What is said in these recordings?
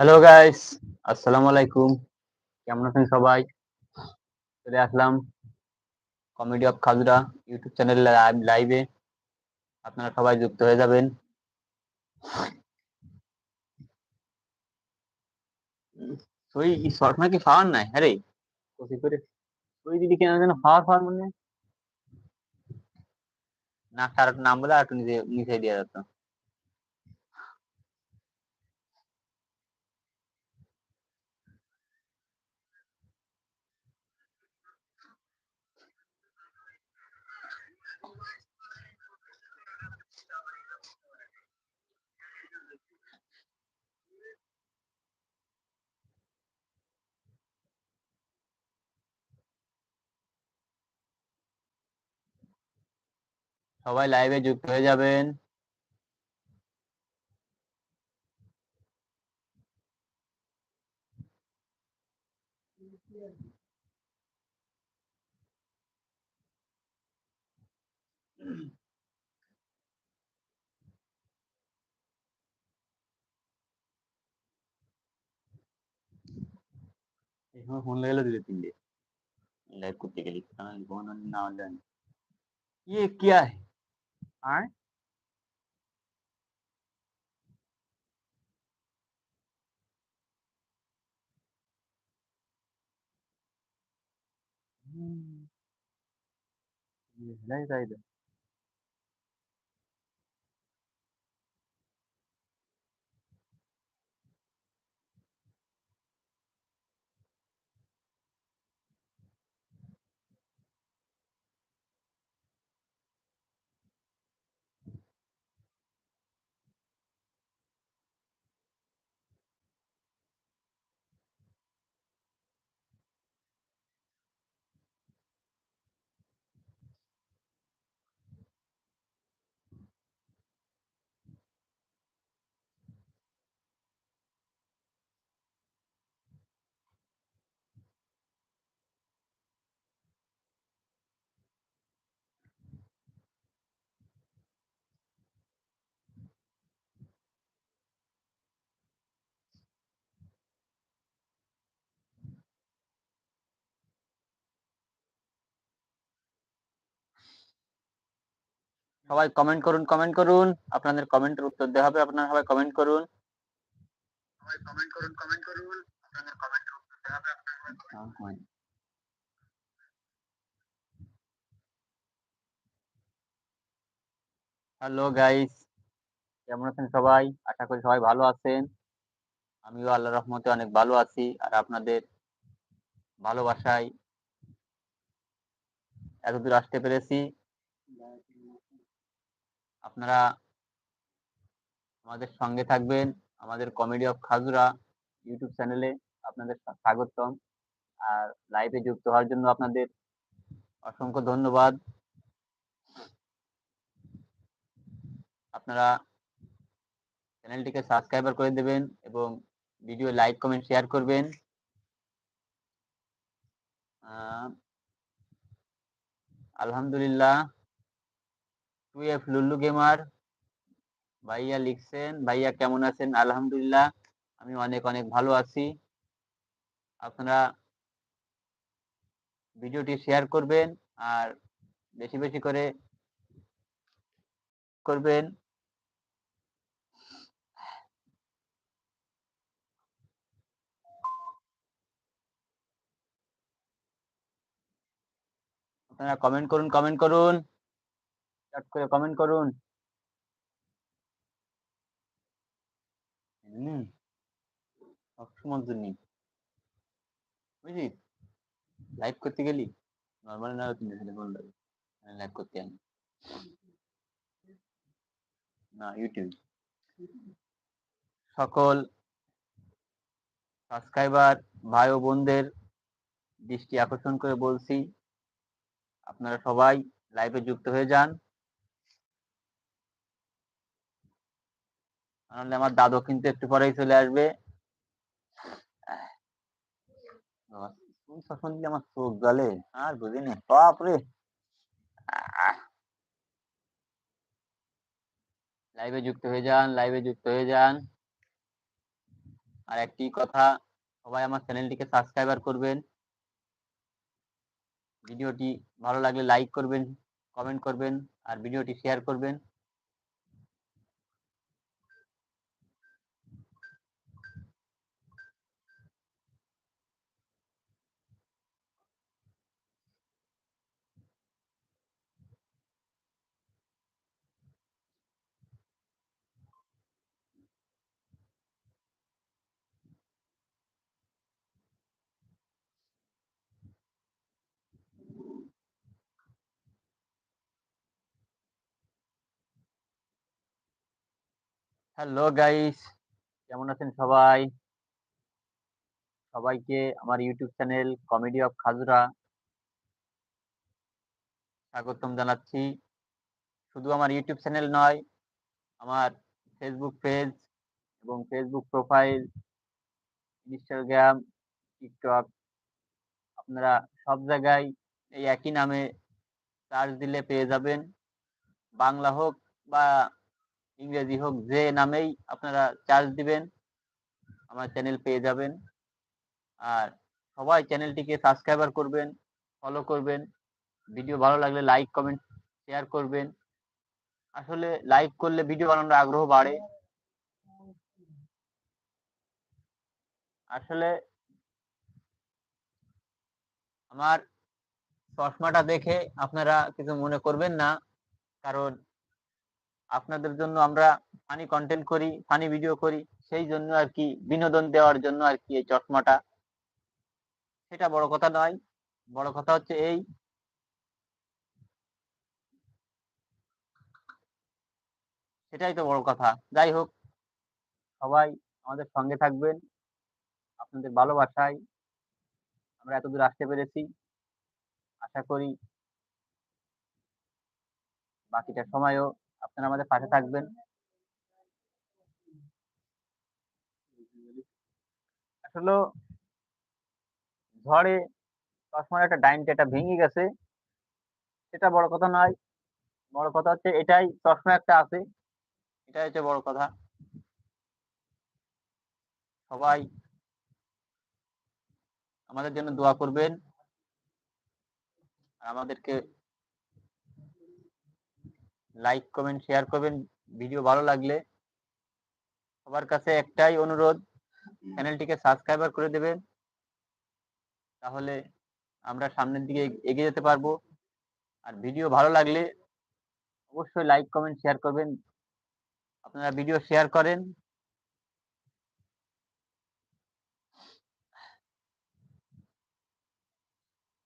Hello guys আসসালামু আলাইকুম কেমন আছেন সবাই? চলে আসলাম comedy of Khajura YouTube channel লাইভে আপনারা সবাই যুক্ত হয়ে যাবেন। সই শর্ট নাকি খাওয়ার নাই? হ্যাঁ রে কপি করে সই দিদি কেন যেন খাওয়ার খাওয়ার মনে? না তার নাম বলে আর একটু নিচে নিচে দিয়ে যেত সবাই লাইভে যুক্ত হয়ে যাবেন এখন ফোন লাগালো দিলে তিনটে लाइव करते के लिए खाना कौन ना जाने ये क्या है are. Mm. Yeah, nice idea. সবাই কমেন্ট করুন কমেন্ট করুন। আপনাদের কমেন্টের উত্তর দেওয়া হবে আপনারা সবাই কমেন্ট করুন। সবাই কমেন্ট করুন কমেন্ট করুন আপনাদের কমেন্টের উত্তর দেওয়া হবে আপনারা হ্যালো গাইস কেমন আছেন সবাই? আশা করি সবাই ভালো আছেন। আমিও আল্লাহ রহমতে অনেক ভালো আছি আর আপনাদের ভালোবাসায় এতদূর আসতে পেরেছি। আপনারা আমাদের সঙ্গে থাকবেন। আমাদের কমেডি অফ খাজুরা ইউটিউব চ্যানেলে আপনাদের স্বাগতম। আর লাইভে যুক্ত হওয়ার জন্য আপনাদের অসংখ্য ধন্যবাদ। আপনারা চ্যানেলটিকে সাবস্ক্রাইবার করে দেবেন এবং ভিডিও লাইক, কমেন্ট, শেয়ার করবেন। আলহামদুলিল্লাহ। Two F Lullu gamer. ভাইয়া লিখছেন, ভাইয়া কেমন আছেন? আলহামদুলিল্লাহ, আমি অনেক অনেক ভালো আছি। আপনারা ভিডিওটি শেয়ার করবেন আর বেশি বেশি করে করবেন। আপনারা কমেন্ট করুন কমেন্ট করুন। চট করে কমেন্ট করুন। হুম। বুঝলি? লাইভ করতে গেলি? নর্মাল না তুমি সেটা ভালো লাগে লাইভ করতে আমি না ইউটিউব সকল সাবস্ক্রাইবার ভাই ও বোনদের দৃষ্টি আকর্ষণ করে বলছি, আপনারা সবাই লাইভে যুক্ত হয়ে যান। নাহলে আমার দাদু কিন্তু একটু পরেই চলে আসবে। সবসময় দিলে আমার চোখ গলে? আর বুঝিনি। বাপরে! লাইভে যুক্ত হয়ে যান লাইভে যুক্ত হয়ে যান। আর একটি কথা, সবাই আমার চ্যানেলটিকে সাবস্ক্রাইবার করবেন। ভিডিওটি ভালো লাগলে লাইক করবেন কমেন্ট করবেন, আর ভিডিওটি শেয়ার করবেন। হ্যালো গাইস কেমন আছেন সবাই? সবাইকে আমার YouTube channel comedy of Khajura স্বাগতম জানাচ্ছি। শুধু আমার ইউটিউব চ্যানেল নয়, আমার ফেসবুক পেজ এবং ফেসবুক প্রোফাইল ইনস্টাগ্রাম টিকটক আপনারা সব জায়গায় এই একই নামে সার্চ দিলে পেয়ে যাবেন। বাংলা হোক বা ইংরেজি হোক যে নামেই আপনারা চার্জ দিবেন, আমার চ্যানেল পেয়ে যাবেন। আর সবাই চ্যানেলটিকে সাবস্ক্রাইবার করবেন ফলো করবেন। ভিডিও ভালো লাগলে লাইক কমেন্ট শেয়ার করবেন। আসলে লাইক করলে ভিডিও বানানোর আগ্রহ বাড়ে। আসলে আমার চশমাটা দেখে আপনারা কিছু মনে করবেন না, কারণ আপনাদের জন্য আমরা ফানি কন্টেন্ট করি ফানি ভিডিও করি, সেই জন্য আর কি বিনোদন দেওয়ার জন্য আর কি এই চশমাটা। সেটা বড় কথা নয়, বড় কথা হচ্ছে এই সেটাই তো বড় কথা। যাই হোক, সবাই আমাদের সঙ্গে থাকবেন, আপনাদের ভালোবাসায় আমরা এতদূর আসতে পেরেছি। আশা করি বাকিটা সময়ও আপনারা আমাদের পাশে থাকবেন। আসলে ঝড়ে চশমার একটা ডাইনটা ভেঙে গেছে। সেটা বড় কথা নয়। বড় কথা হচ্ছে এটাই চশমা একটা আছে। এটাই হচ্ছে বড় কথা। সবাই আমাদের জন্য দোয়া করবেন। আর আমাদেরকে লাইক কমেন্ট শেয়ার করবেন ভিডিও ভালো লাগলে সবার কাছে একটাই অনুরোধ চ্যানেলটিকে সাবস্ক্রাইবার করে দেবেন, তাহলে আমরা সামনের দিকে এগিয়ে যেতে পারব। আর ভিডিও ভালো লাগলে অবশ্যই লাইক কমেন্ট শেয়ার করবেন, আপনারা ভিডিও শেয়ার করেন।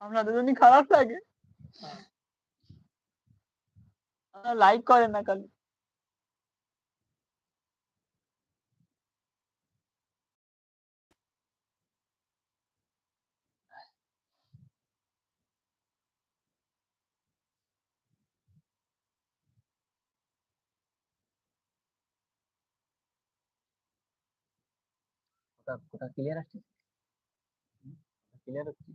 আপনাদের জন্য খারাপ লাগে। লাইক করেন না খালি কোথা ক্লিয়ার আসছে ক্লিয়ার হচ্ছে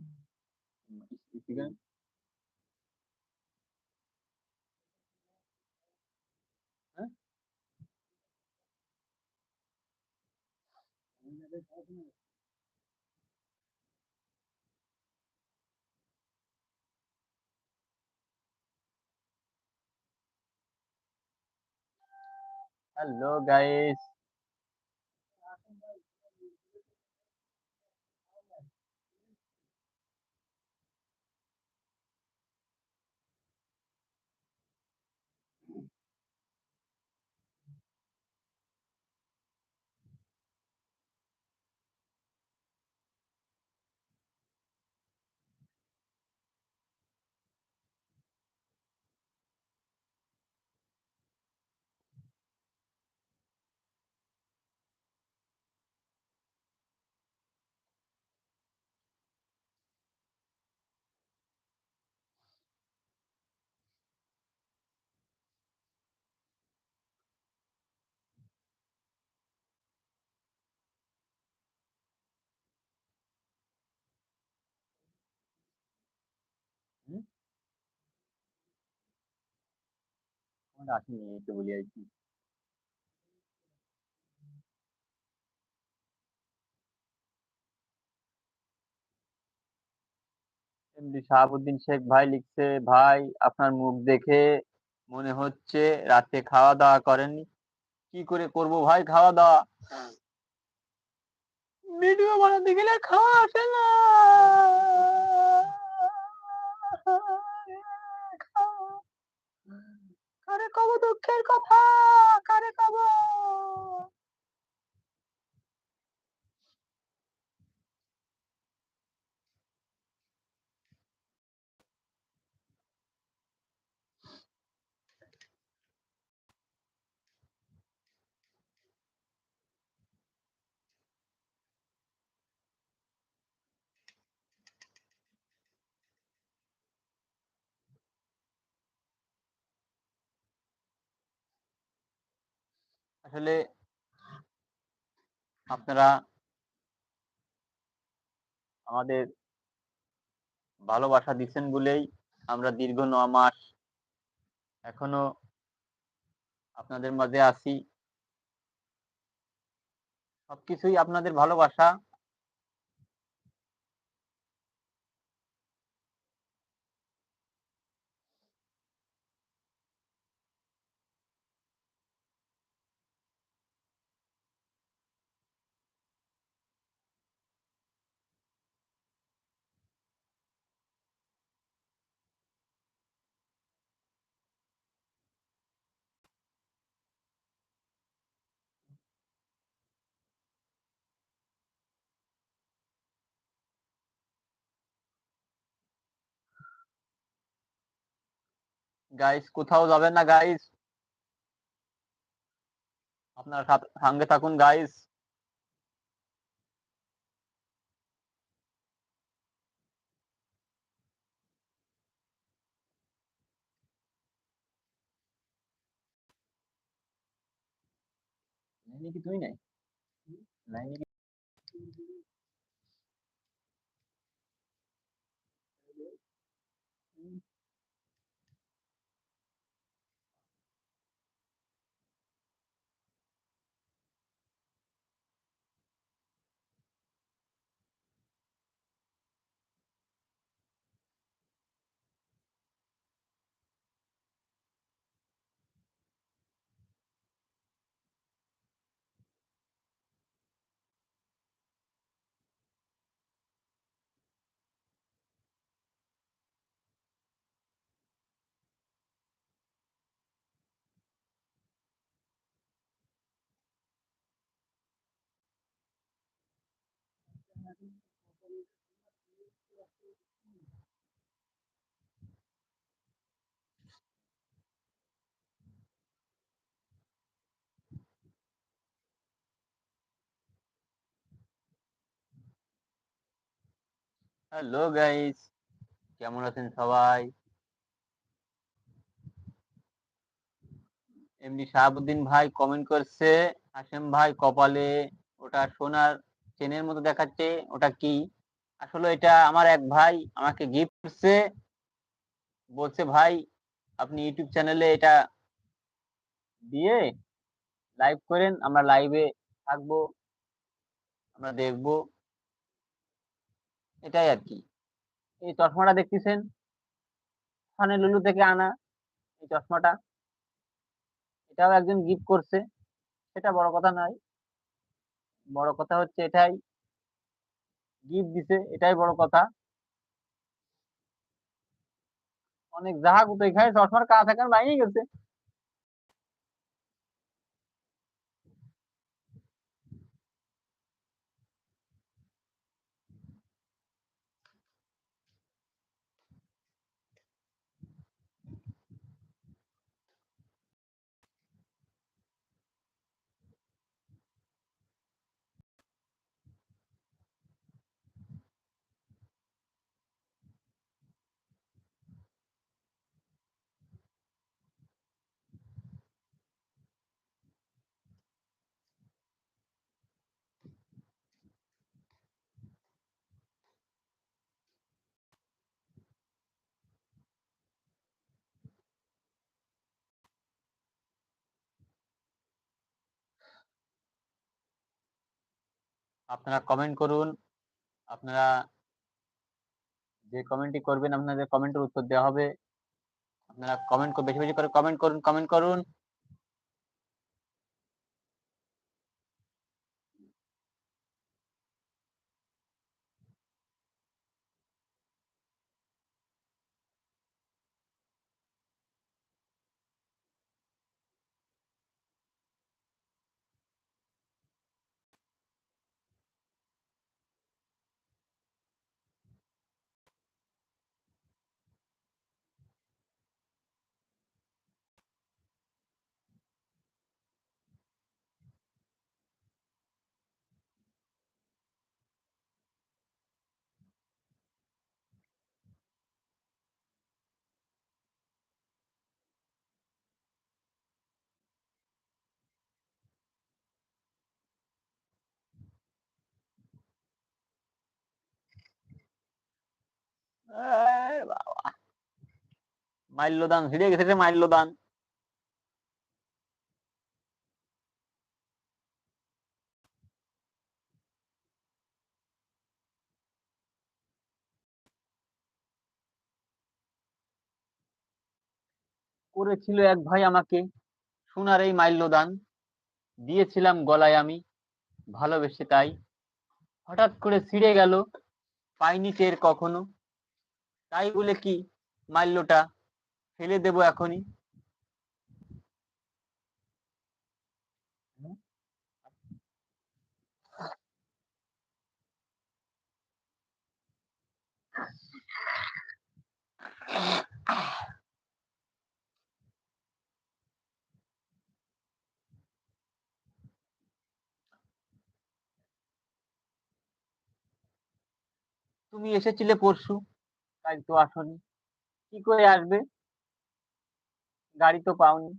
স্পিকার হ্যালো আসেনি একটু বলি আর কি। শাহাবুদ্দিন শেখ ভাই লিখছে, ভাই, আপনার মুখ দেখে মনে হচ্ছে রাতে খাওয়া দাওয়া করেননি। কি করে করব ভাই খাওয়া দাওয়া ভিডিও বানাতে গেলে খাওয়া আসে না। কারে কব দুঃখের কথা? কারে কব? আসলে আপনারা আমাদের ভালোবাসা দিচ্ছেন বলেই আমরা দীর্ঘ ন মাস এখনও আপনাদের মাঝে আছি। সবকিছুই আপনাদের ভালোবাসা। গাইস কোথাও যাবেন না গাইস আপনারা সাথ- সঙ্গে থাকুন গাইস নাই নাকি তুই নাই? নাই নাকি হ্যালো গাইস কেমন আছেন সবাই? এমনি শাহাবুদ্দিন ভাই কমেন্ট করছে হাসেম ভাই কপালে ওটা সোনার চেনের মতো দেখাচ্ছে, ওটা কি? আসলে এটা আমার এক ভাই আমাকে গিফট করছে। বলছে, ভাই, আপনি ইউটিউব চ্যানেলে এটা দিয়ে লাইভ করেন, আমরা লাইভে থাকব, আমরা দেখব। এটাই আর কি। এই চশমাটা দেখতেছেন? লুলু থেকে আনা এই চশমাটা। এটাও একজন গিফট করছে। সেটা বড় কথা নয়। বড় কথা হচ্ছে এটাই। গিফট দিছে, এটাই বড় কথা। অনেক যাহা কোথায় খায় চশমার কাজ এখন বাইরে গেছে। আপনারা কমেন্ট করুন। আপনারা যে কমেন্টটি করবেন, আপনাদের কমেন্টের উত্তর দেওয়া হবে। আপনারা কমেন্ট বেশি বেশি করে কমেন্ট করুন কমেন্ট করুন। মাল্যদান হিড়ে গেছে রে মাল্যদান। করেছিল এক ভাই আমাকে, সোনার এই মাল্যদান। দিয়েছিলাম গলায় আমি, ভালোবেসে তাই। হঠাৎ করে ছিঁড়ে গেল, পাইনি টের কখনো। তাই বলে কি মাল্যটা ফেলে দেব এখনই? তুমি এসেছিলে পরশু। কাল তো আসনি। কি করে আসবে? গাড়ি তো পাওনি।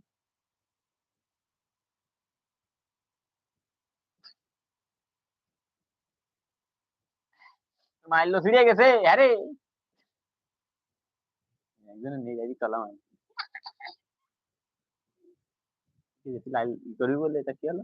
মাইল্য ফিরে গেছে? আরে! একজনে নিয়ে চলাম আমি করবি বলে এটা কি হলো?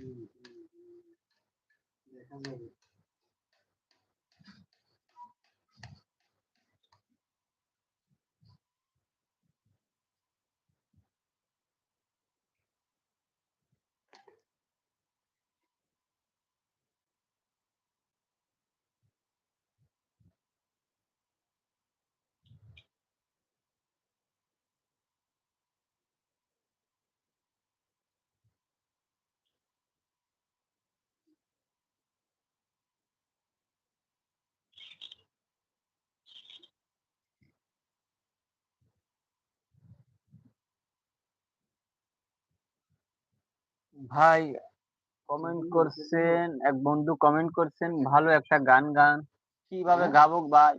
লবিতে থাকে হুম, ভাই কমেন্ট করছেন এক বন্ধু কমেন্ট করছেন ভালো একটা গান গান। কীভাবে হ্যাঁ? গাবো ভাই?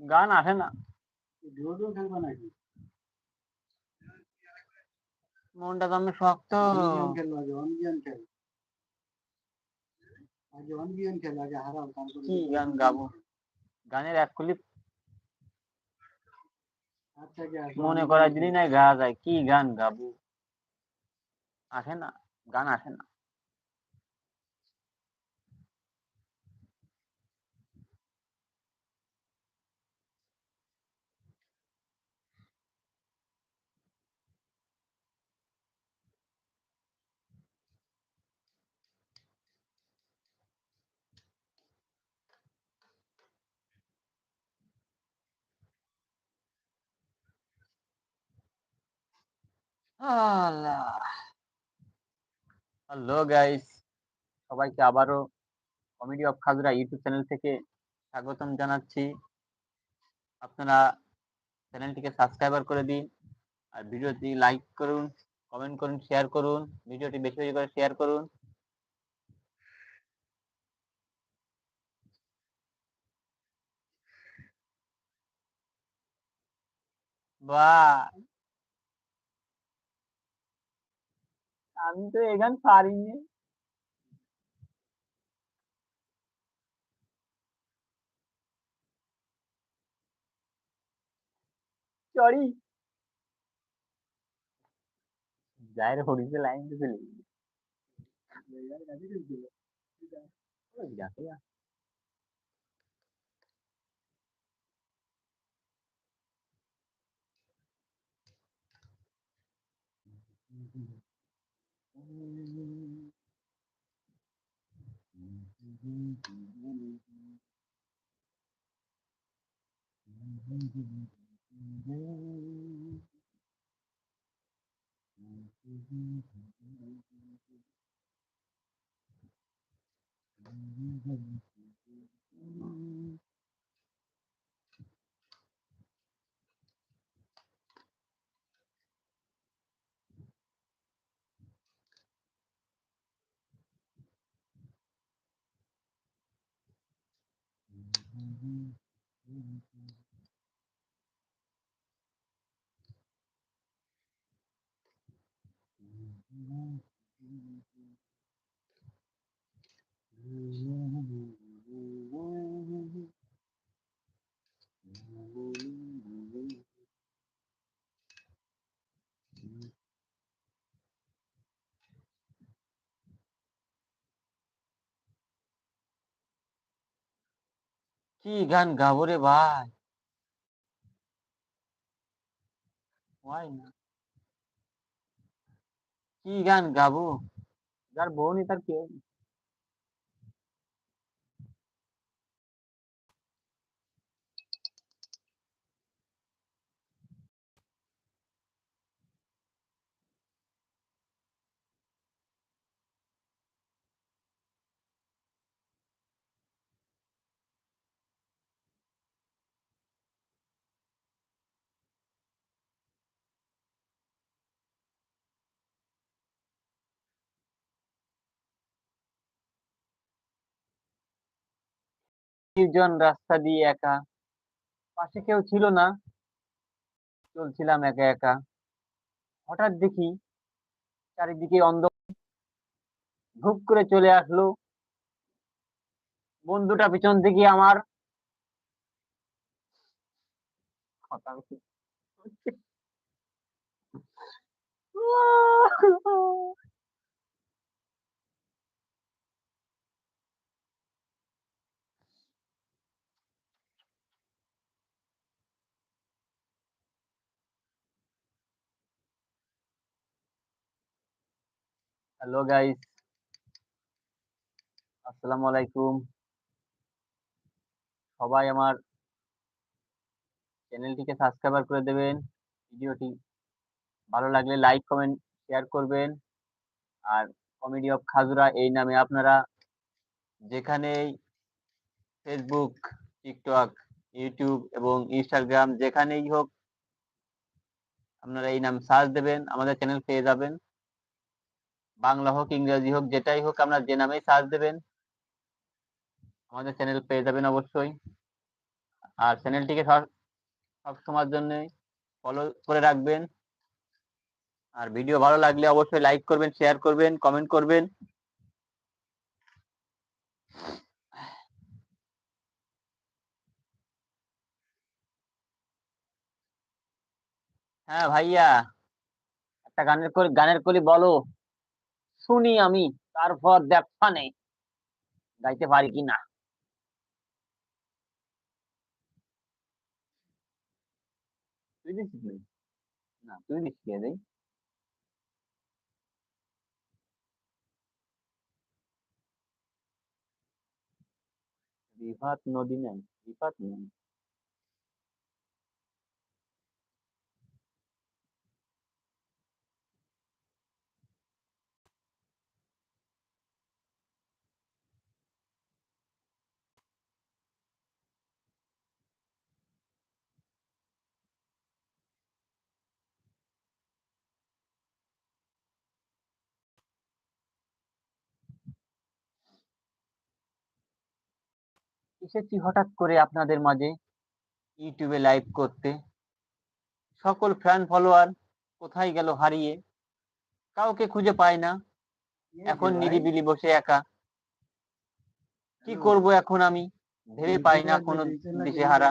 গান আসে না। মনটা তো আমি শক্ত। কি গান গাবো? গানের এক ক্লিপ মনে on যদি না দিনই নাই গাওয়া যায়। কি গান গাবো? আসে না গান আসে না। হ্যালো গাইস সবাইকে আবারও comedy of Khajura YouTube channel থেকে স্বাগতম জানাচ্ছি। আপনারা চ্যানেলটিকে সাবস্ক্রাইবার করে দিন আর ভিডিওটি লাইক করুন কমেন্ট করুন শেয়ার করুন, ভিডিওটি বেশি বেশি করে শেয়ার করুন। বাহ! আমি তো এই গান পারিনি সরি যাই রে হরিতে লাইন তো চলে গেছে। ওই Mm-hmm. 嗯嗯嗯嗯。嗯嗯 কি গান গাবো রে ভাই? হয় না। কি গান গাবো? যার বউ নেই তার কেউ নির্জন রাস্তা দিয়ে একা। পাশে কেউ ছিল না। চলছিলাম একা একা। হঠাৎ দেখি চারিদিকে অন্ধ ধূপ করে চলে আসলো। বন্ধুটা পিছন থেকে আমার কথা বলছি। হ্যালো গাইস আসসালামু আলাইকুম সবাই আমার চ্যানেলটিকে সাবস্ক্রাইবার করে দেবেন। ভিডিওটি ভালো লাগলে লাইক কমেন্ট শেয়ার করবেন। আর কমেডি অফ খাজুরা এই নামে আপনারা যেখানেই ফেসবুক টিকটক ইউটিউব এবং ইনস্টাগ্রাম যেখানেই হোক, আপনারা এই নাম সার্চ দেবেন, আমাদের চ্যানেল পেয়ে যাবেন। বাংলা হোক, ইংরেজি হোক, যেটাই হোক, আপনারা যে নামেই সার্চ দেবেন, আমাদের চ্যানেল পেয়ে যাবেন অবশ্যই। আর চ্যানেলটিকে সব সময়ের জন্য ফলো করে রাখবেন। আর ভিডিও ভালো লাগলে অবশ্যই লাইক করবেন শেয়ার করবেন কমেন্ট করবেন। হ্যাঁ ভাইয়া, একটা গানের গানের কলি বলো। শুনি আমি তারপর দেখা নেই গাইতে পারি কি না? তুই দিচ্ছিস নাকি? না, তুই দেই রিফাত নদী নেই, রিফাত নেই। এসেছি হঠাৎ করে আপনাদের মাঝে ইউটিউবে লাইভ করতে। সকল ফ্যান ফলোয়ার কোথায় গেল হারিয়ে কাউকে খুঁজে পাই না। এখন নিরিবিলি বসে একা। কি করব এখন আমি? ভেবে পাই না কোনো দিশেহারা।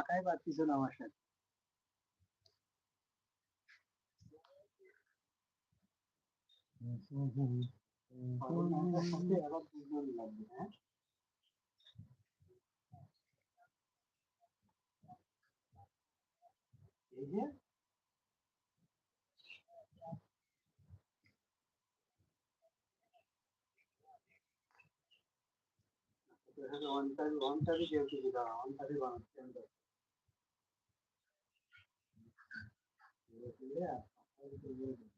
लेते हैं वन का भी वन का भी जेब की जगह वन का भी वन के अंदर ठीक है